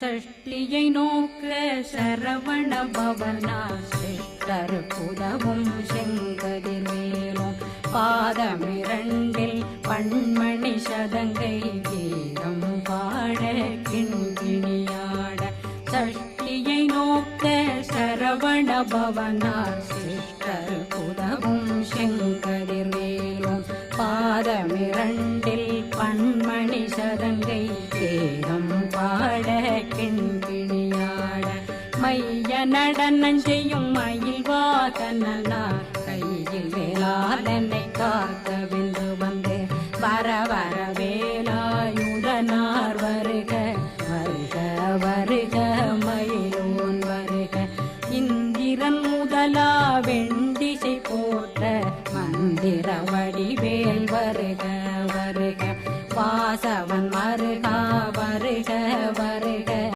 சஷ்டியை நோக்க சரவண பவனா சிஷ்டர் புதவும் செங்கதிர் மேலும் பாதமிரண்டில் பண்மணி சதங்கை கீதம் பாட கிண்கிணியாட சஷ்டியை நோக்க சரவண பவனா சிஷ்டர் புதவும் செங்கதிர் மேலும் பாதமிரண்டில் மைய நடனம் செய்யும் மயில் வாதனார் கையில் வேளாதனை காக்க வென்று வந்து. வர வர வேலாயுதனார் வருக வருக வருக மயிலோன் வருக. இந்திரன் முதலா வெண்டிசை போற்ற மந்திர வடிவேல் வருக வருக. வாசவன் மருகா வருக.